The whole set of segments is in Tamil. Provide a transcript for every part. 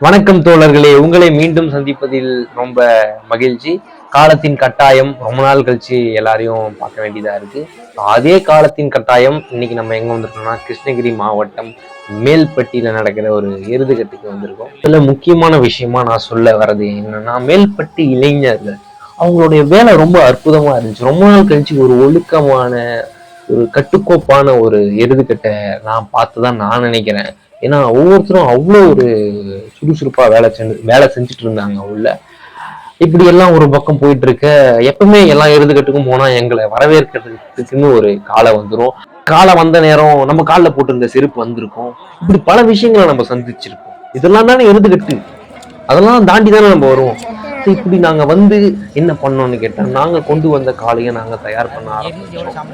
வணக்கம் தோழர்களே. உங்களை மீண்டும் சந்திப்பதில் ரொம்ப மகிழ்ச்சி. காலத்தின் கட்டாயம் ரொம்ப நாள் கழிச்சு எல்லாரையும் பார்க்க வேண்டியதா இருக்கு. அதே காலத்தின் கட்டாயம் இன்னைக்கு நம்ம எங்க வந்திருக்கோம்னா கிருஷ்ணகிரி மாவட்டம் மேல்பட்டியில நடக்கிற ஒரு எருதுகட்டுக்கு வந்திருக்கோம். இதுல முக்கியமான விஷயமா நான் சொல்ல வர்றது என்னன்னா மேல்பட்டி இளைஞர்கள். அவங்களுடைய வேலை ரொம்ப அற்புதமா இருந்துச்சு. ரொம்ப நாள் கழிச்சு ஒரு ஒழுக்கமான ஒரு கட்டுக்கோப்பான ஒரு எருதுகட்டை நான் பார்த்துதான் நான் நினைக்கிறேன். ஏன்னா ஒவ்வொருத்தரும் அவ்வளோ ஒரு சுறுசுறுப்பா வேலை செஞ்சு வேலை செஞ்சுட்டு இருந்தாங்க உள்ள. இப்படி எல்லாம் ஒரு பக்கம் போயிட்டு இருக்க எப்பவுமே எல்லா எழுதுகட்டுக்கும் போனா எங்களை வரவேற்கிறதுக்குன்னு ஒரு காலை வந்துடும் காலை வந்த நேரம் நம்ம காலில் போட்டிருந்த செருப்பு வந்திருக்கும். இப்படி பல விஷயங்களை நம்ம சந்திச்சிருக்கோம் இதெல்லாம் தானே எழுதுகட்டு அதெல்லாம் தாண்டி தானே நம்ம வருவோம். இப்படி நாங்க வந்து என்ன பண்ணோம்னு கேட்டால் நாங்க கொண்டு வந்த காளையை நாங்க தயார் பண்ண ஆரம்பிச்சோம்.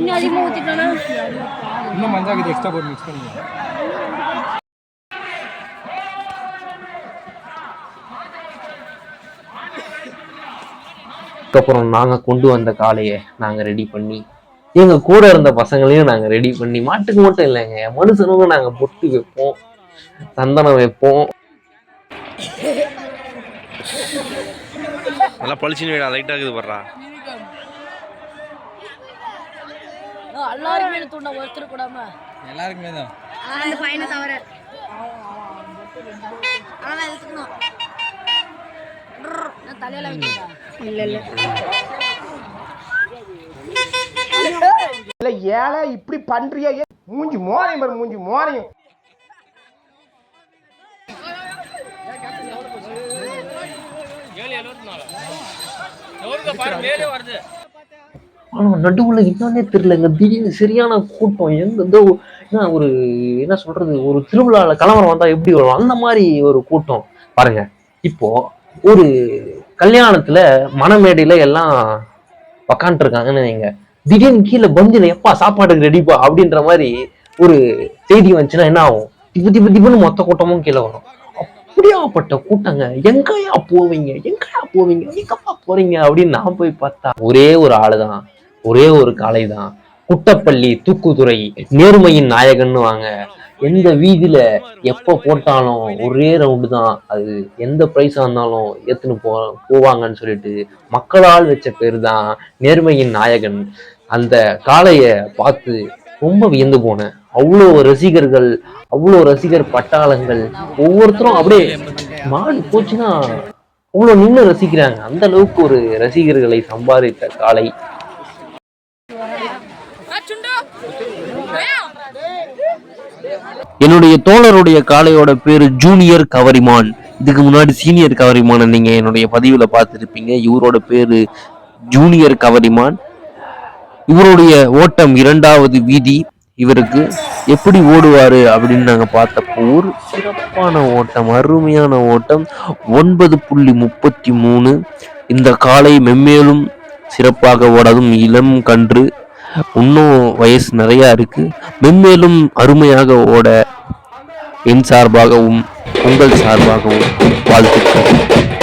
தண்ணி அதிகமாக ஊற்றிட்டோன்னா இன்னும் மஞ்சாக்கிட்டு எக்ஸ்ட்ரா போட்டு மிக்ஸ் பண்ணிங்க அதுக்கப்புறம் நாங்க கொண்டு வந்த காளையை நாங்க ரெடி பண்ணி எங்க கூட இருந்த பசங்களையும் நாங்க ரெடி பண்ணி மாட்டுக்கு மட்டும் இல்லைங்க மனுஷனுக்கும் நாங்க பொட்டு வைப்போம் சந்தனம் வைப்போம். நல்லா பளிச்சுன்னு வேடா லைட்டாக இருக்குது படுறா எல்லாருமே தூண்ட ஒருத்தர் கூடாம எல்லாருக்குமே தான். அந்த பையனை தவிர. ஆனால் எடுத்துக்கணும் நான் தலையில வைக்கிறா இல்லை இல்லை. இல்ல ஏழை இப்படி பண்றியா? மூஞ்சி மோரையும் பாரு மூஞ்சி மோரையும். ஆனால் நடுவுல என்னன்னே தெரியலங்க. திடீர்னு சரியான கூட்டம். எங்க ஏதோ என்ன ஒரு என்ன சொல்றது ஒரு திருவிழாவில் கலவரம் வந்தா எப்படி வரும்? அந்த மாதிரி ஒரு கூட்டம். பாருங்க. இப்போ ஒரு கல்யாணத்துல மணமேடையில எல்லாம் உக்காண்ட்ருக்காங்கன்னு இருக்காங்கன்னு வைங்க. திடீர்னு கீழே பந்தில எப்பா சாப்பாடுக்கு ரெடிப்பா அப்படின்ற மாதிரி ஒரு செய்தி வந்துச்சுன்னா என்ன ஆகும்? திப்பு திப்பு திப்புன்னு மொத்த கூட்டமும் கீழே வரும். அப்படியாப்பட்ட கூட்டங்க? எங்கயா போவீங்க? எங்கயா போவீங்க? எங்கப்பா போறீங்க? அப்படின்னு நான் போய் பார்த்தா ஒரே ஒரு ஆளுதான். ஒரே ஒரு காளை தான் குட்டப்பள்ளி தூக்குதுறை நேர்மையின் நாயகன்னு வாங்க. எந்த வீதியில எப்ப போட்டாலும் ஒரே ரவுண்டு தான். அது எந்த பிரைஸா இருந்தாலும் ஏத்துன்னு போ போவாங்கன்னு சொல்லிட்டு மக்களால் வச்ச பேர் தான் நேர்மையின் நாயகன். அந்த காளைய பார்த்து ரொம்ப வியந்து போனேன். அவ்வளோ ரசிகர்கள் அவ்வளோ ரசிகர் பட்டாளங்கள் ஒவ்வொருத்தரும் அப்படியே மான் போச்சுன்னா அவ்வளோ நின்று ரசிக்கிறாங்க. அந்த அளவுக்கு ஒரு ரசிகர்களை சம்பாதித்த காளை. என்னுடைய தோழருடைய காளையோட பேரு ஜூனியர் கவரிமான். இதுக்கு முன்னாடி சீனியர் கவரிமான் நீங்க என்னுடைய பதிவுல பார்த்துருப்பீங்க. இவரோட பேரு ஜூனியர் கவரிமான். இவருடைய ஓட்டம் இரண்டாவது வீதி. இவருக்கு எப்படி ஓடுவார் அப்படின்னு நாங்கள் பார்த்தப்போ ஒரு சிறப்பான ஓட்டம் அருமையான ஓட்டம். ஒன்பது புள்ளி முப்பத்தி மூணு. இந்த காலை மென்மேலும் சிறப்பாக ஓடாதும் இளம் கன்று. இன்னும் வயசு நிறையா இருக்குது மென்மேலும் அருமையாக ஓட என் சார்பாகவும் உங்கள் சார்பாகவும் வாழ்த்துக்கள்.